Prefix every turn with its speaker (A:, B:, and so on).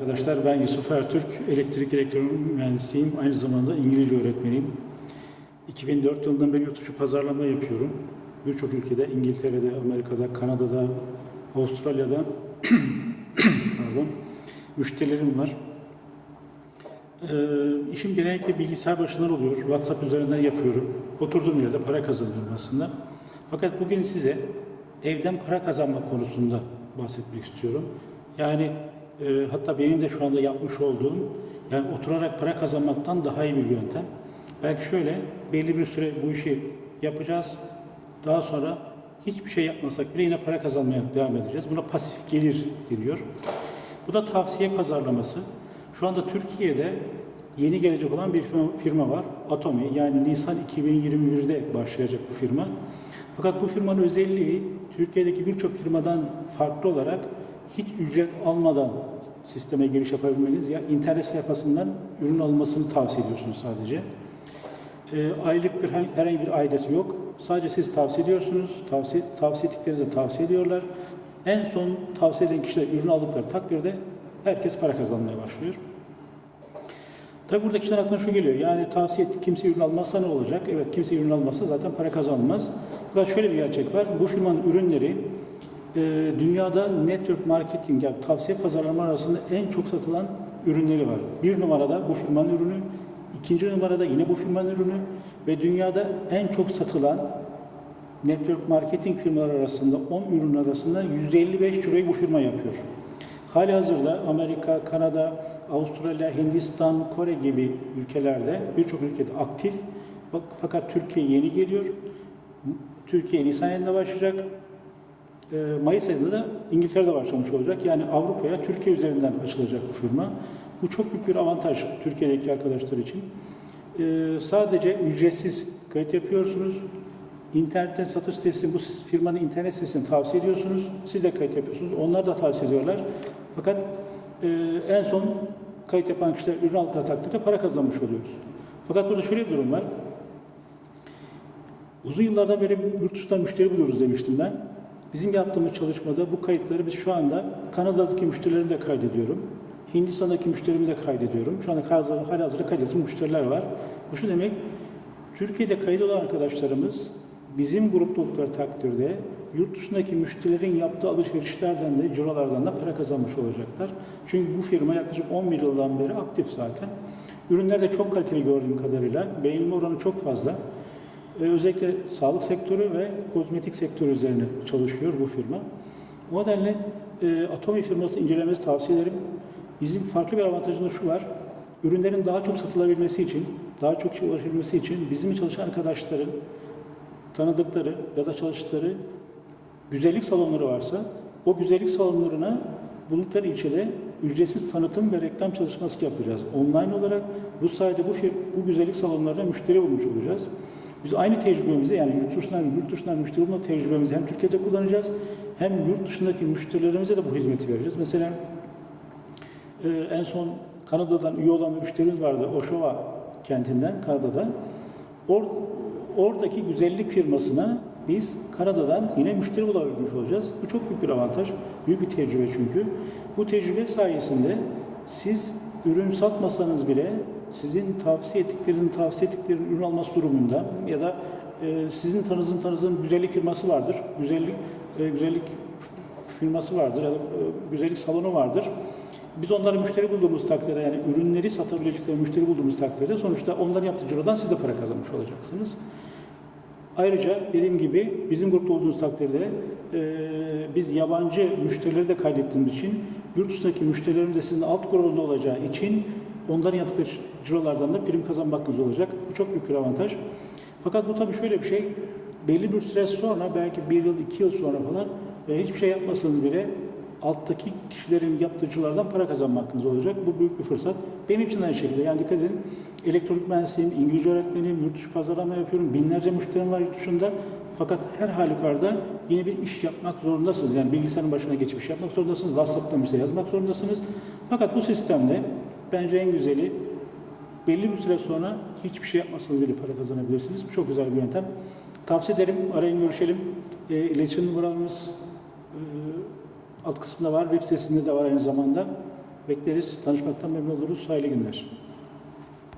A: Arkadaşlar ben Yusuf Ertürk, elektrik elektronik mühendisiyim. Aynı zamanda İngilizce öğretmeniyim. 2004 yılından beri yurt dışı pazarlama yapıyorum. Birçok ülkede, İngiltere'de, Amerika'da, Kanada'da, Avustralya'da pardon, müşterilerim var. Ee, işim genellikle bilgisayar başından oluyor. WhatsApp üzerinden yapıyorum. Oturduğum yerde para kazanıyorum aslında. Fakat bugün size evden para kazanma konusunda bahsetmek istiyorum. Yani e, hatta benim de şu anda yapmış olduğum yani oturarak para kazanmaktan daha iyi bir yöntem. Belki şöyle belli bir süre bu işi yapacağız. Daha sonra hiçbir şey yapmasak bile yine para kazanmaya devam edeceğiz. Buna pasif gelir deniyor. Bu da tavsiye pazarlaması. Şu anda Türkiye'de yeni gelecek olan bir firma, var. Atomi. Yani Nisan 2021'de başlayacak bu firma. Fakat bu firmanın özelliği Türkiye'deki birçok firmadan farklı olarak hiç ücret almadan sisteme giriş yapabilmeniz ya internet sayfasından ürün almasını tavsiye ediyorsunuz sadece. E, aylık bir herhangi bir aidesi yok. Sadece siz tavsiye ediyorsunuz. Tavsiye, tavsiye ettiklerinizi tavsiye ediyorlar. En son tavsiye eden kişiler ürün aldıkları takdirde herkes para kazanmaya başlıyor. Tabi burada kişiler aklına şu geliyor. Yani tavsiye ettik kimse ürün almazsa ne olacak? Evet kimse ürün almazsa zaten para kazanmaz. Fakat şöyle bir gerçek var. Bu firmanın ürünleri dünyada network marketing yani tavsiye pazarlama arasında en çok satılan ürünleri var. Bir numarada bu firmanın ürünü, ikinci numarada yine bu firmanın ürünü ve dünyada en çok satılan network marketing firmalar arasında 10 ürün arasında %55 ciroyu bu firma yapıyor. Hali hazırda Amerika, Kanada, Avustralya, Hindistan, Kore gibi ülkelerde birçok ülkede aktif. Fakat Türkiye yeni geliyor. Türkiye Nisan ayında başlayacak. Ee, Mayıs ayında da İngiltere'de başlamış olacak. Yani Avrupa'ya Türkiye üzerinden açılacak bu firma. Bu çok büyük bir avantaj Türkiye'deki arkadaşlar için. Ee, sadece ücretsiz kayıt yapıyorsunuz. İnternetten satış sitesi, bu firmanın internet sitesini tavsiye ediyorsunuz. Siz de kayıt yapıyorsunuz. Onlar da tavsiye ediyorlar. Fakat e, en son kayıt yapan kişiler ürün aldıkları takdirde para kazanmış oluyoruz. Fakat burada şöyle bir durum var. Uzun yıllardan beri yurt dışından müşteri buluyoruz demiştim ben. Bizim yaptığımız çalışmada bu kayıtları biz şu anda Kanada'daki müşterilerimi de kaydediyorum. Hindistan'daki müşterimi de kaydediyorum. Şu anda hali hazırda kaydedilen müşteriler var. Bu şu demek, Türkiye'de kayıt olan arkadaşlarımız bizim grupta oldukları takdirde yurt dışındaki müşterilerin yaptığı alışverişlerden de cirolardan da para kazanmış olacaklar. Çünkü bu firma yaklaşık 11 yıldan beri aktif zaten. Ürünler de çok kaliteli gördüğüm kadarıyla. Beğenilme oranı çok fazla. Ee, özellikle sağlık sektörü ve kozmetik sektörü üzerine çalışıyor bu firma. O nedenle e, Atomi firması incelemenizi tavsiye ederim. Bizim farklı bir avantajımız şu var. Ürünlerin daha çok satılabilmesi için, daha çok kişiye ulaşabilmesi için bizim çalışan arkadaşların tanıdıkları ya da çalıştıkları güzellik salonları varsa o güzellik salonlarına bulundukları ilçede ücretsiz tanıtım ve reklam çalışması yapacağız. Online olarak bu sayede bu, bu güzellik salonlarına müşteri bulmuş olacağız. Biz aynı tecrübemizi yani yurt dışından, yurt dışından müşteri bulma tecrübemizi hem Türkiye'de kullanacağız hem yurt dışındaki müşterilerimize de bu hizmeti vereceğiz. Mesela e, en son Kanada'dan üye olan bir müşterimiz vardı Oshawa kentinden Kanada'da. Or, oradaki güzellik firmasına biz Kanada'dan yine müşteri bulabilmiş olacağız. Bu çok büyük bir avantaj, büyük bir tecrübe çünkü. Bu tecrübe sayesinde siz ürün satmasanız bile sizin tavsiye ettiklerinin tavsiye ettiklerinin ürün alması durumunda ya da e, sizin tanızın tanızın güzellik firması vardır. Güzellik e, güzellik firması vardır ya da e, güzellik salonu vardır. Biz onlara müşteri bulduğumuz takdirde yani ürünleri satabilecekleri müşteri bulduğumuz takdirde sonuçta onların yaptığı cirodan siz de para kazanmış olacaksınız. Ayrıca dediğim gibi bizim grupta olduğumuz takdirde e, biz yabancı müşterileri de kaydettiğimiz için yurt dışındaki müşterilerin de sizin alt grubunuzda olacağı için onların yaptığı cirolardan da prim kazanma hakkınız olacak. Bu çok büyük bir avantaj. Fakat bu tabii şöyle bir şey, belli bir süre sonra belki bir yıl, iki yıl sonra falan e, hiçbir şey yapmasanız bile alttaki kişilerin yaptığı cirolardan para kazanma hakkınız olacak. Bu büyük bir fırsat. Benim için aynı şekilde. Yani dikkat edin, elektronik mühendisiyim, İngilizce öğretmeniyim, yurt dışı pazarlama yapıyorum, binlerce müşterim var yurt dışında. Fakat her halükarda yeni bir iş yapmak zorundasınız. Yani bilgisayarın başına geçip iş yapmak zorundasınız. WhatsApp'tan bir şey yazmak zorundasınız. Fakat bu sistemde bence en güzeli belli bir süre sonra hiçbir şey yapmasanız bile para kazanabilirsiniz. Bu çok güzel bir yöntem. Tavsiye ederim. Arayın görüşelim. E, iletişim numaralarımız e, alt kısmında var. Web sitesinde de var aynı zamanda. Bekleriz. Tanışmaktan memnun oluruz. Hayırlı günler.